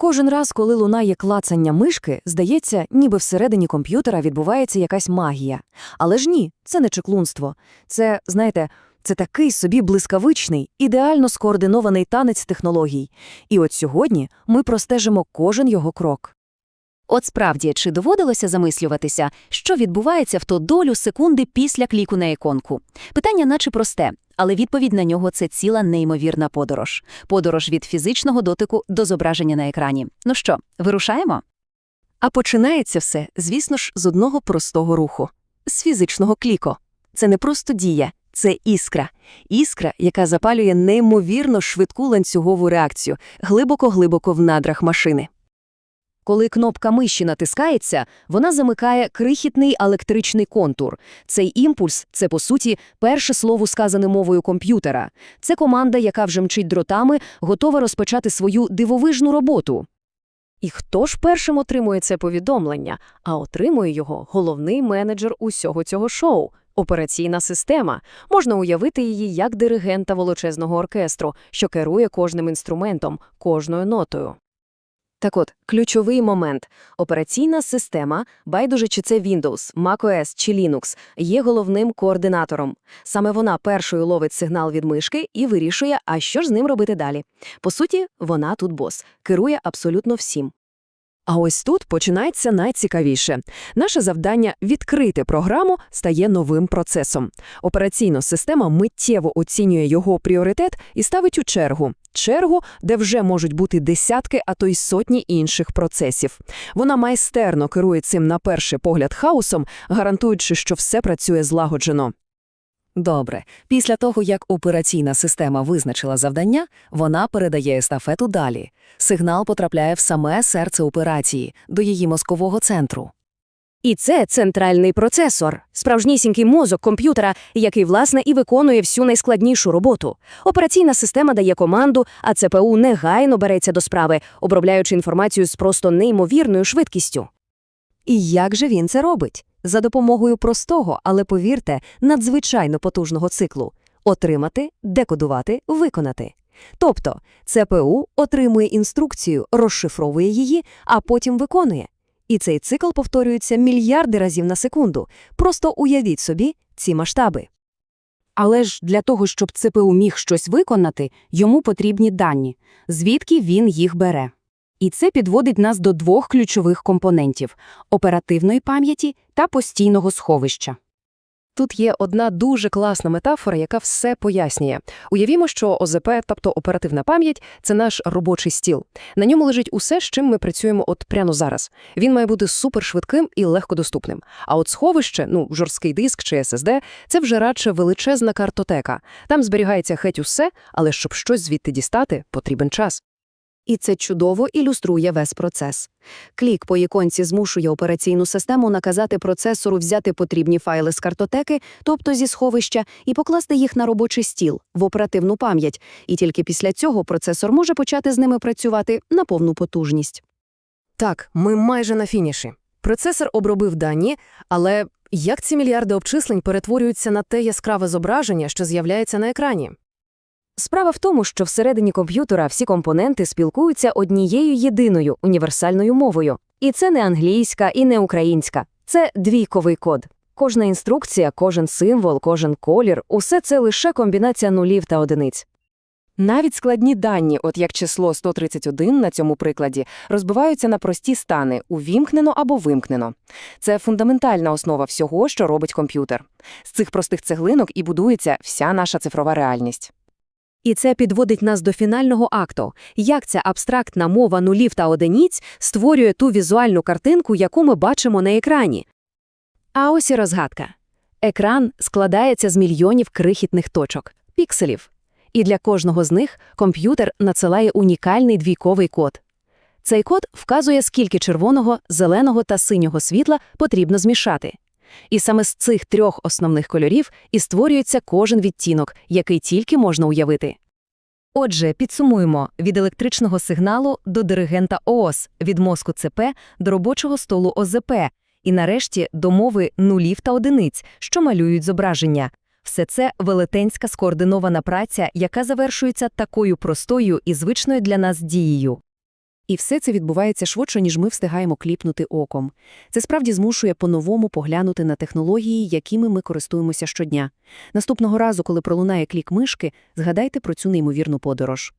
Кожен раз, коли лунає клацання мишки, здається, ніби всередині комп'ютера відбувається якась магія. Але ж ні, це не чеклунство. Це, знаєте, це такий собі блискавичний, ідеально скоординований танець технологій. І от сьогодні ми простежимо кожен його крок. От справді, чи доводилося замислюватися, що відбувається в ту долю секунди після кліку на іконку? Питання наче просте, але відповідь на нього – це ціла неймовірна подорож. Подорож від фізичного дотику до зображення на екрані. Ну що, вирушаємо? А починається все, звісно ж, з одного простого руху – з фізичного кліко. Це не просто дія, це іскра. Іскра, яка запалює неймовірно швидку ланцюгову реакцію, глибоко-глибоко в надрах машини. Коли кнопка миші натискається, вона замикає крихітний електричний контур. Цей імпульс – це, по суті, перше слово сказане мовою комп'ютера. Це команда, яка вже мчить дротами, готова розпочати свою дивовижну роботу. І хто ж першим отримує це повідомлення? А отримує його головний менеджер усього цього шоу – операційна система. Можна уявити її як диригента величезного оркестру, що керує кожним інструментом, кожною нотою. Так от, ключовий момент. Операційна система, байдуже чи це Windows, macOS чи Linux, є головним координатором. Саме вона першою ловить сигнал від мишки і вирішує, а що ж з ним робити далі. По суті, вона тут бос, керує абсолютно всім. А ось тут починається найцікавіше. Наше завдання відкрити програму стає новим процесом. Операційна система миттєво оцінює його пріоритет і ставить у чергу. Чергу, де вже можуть бути десятки, а то й сотні інших процесів. Вона майстерно керує цим на перший погляд хаосом, гарантуючи, що все працює злагоджено. Добре. Після того, як операційна система визначила завдання, вона передає естафету далі. Сигнал потрапляє в саме серце операції, до її мозкового центру. І це центральний процесор, справжнісінький мозок комп'ютера, який, власне, і виконує всю найскладнішу роботу. Операційна система дає команду, а ЦПУ негайно береться до справи, обробляючи інформацію з просто неймовірною швидкістю. І як же він це робить? За допомогою простого, але, повірте, надзвичайно потужного циклу – отримати, декодувати, виконати. Тобто ЦПУ отримує інструкцію, розшифровує її, а потім виконує. І цей цикл повторюється мільярди разів на секунду. Просто уявіть собі ці масштаби. Але ж для того, щоб ЦПУ міг щось виконати, йому потрібні дані, звідки він їх бере. І це підводить нас до двох ключових компонентів – оперативної пам'яті та постійного сховища. Тут є одна дуже класна метафора, яка все пояснює. Уявімо, що ОЗП, тобто оперативна пам'ять, це наш робочий стіл. На ньому лежить усе, з чим ми працюємо от прямо зараз. Він має бути супершвидким і легкодоступним. А от сховище, ну, жорсткий диск чи SSD – це вже радше величезна картотека. Там зберігається геть усе, але щоб щось звідти дістати, потрібен час. І це чудово ілюструє весь процес. Клік по іконці змушує операційну систему наказати процесору взяти потрібні файли з картотеки, тобто зі сховища, і покласти їх на робочий стіл, в оперативну пам'ять, і тільки після цього процесор може почати з ними працювати на повну потужність. Так, ми майже на фініші. Процесор обробив дані, але як ці мільярди обчислень перетворюються на те яскраве зображення, що з'являється на екрані? Справа в тому, що всередині комп'ютера всі компоненти спілкуються однією єдиною універсальною мовою. І це не англійська і не українська. Це двійковий код. Кожна інструкція, кожен символ, кожен колір – усе це лише комбінація нулів та одиниць. Навіть складні дані, от як число 131 на цьому прикладі, розбиваються на прості стани – увімкнено або вимкнено. Це фундаментальна основа всього, що робить комп'ютер. З цих простих цеглинок і будується вся наша цифрова реальність. І це підводить нас до фінального акту. Як ця абстрактна мова нулів та одиниць створює ту візуальну картинку, яку ми бачимо на екрані. А ось і розгадка. Екран складається з мільйонів крихітних точок – пікселів. І для кожного з них комп'ютер надсилає унікальний двійковий код. Цей код вказує, скільки червоного, зеленого та синього світла потрібно змішати. І саме з цих трьох основних кольорів і створюється кожен відтінок, який тільки можна уявити. Отже, підсумуємо від електричного сигналу до диригента ООС, від мозку ЦП до робочого столу ОЗП, і нарешті до мови нулів та одиниць, що малюють зображення. Все це велетенська скоординована праця, яка завершується такою простою і звичною для нас дією. І все це відбувається швидше, ніж ми встигаємо кліпнути оком. Це справді змушує по-новому поглянути на технології, якими ми користуємося щодня. Наступного разу, коли пролунає клік мишки, згадайте про цю неймовірну подорож.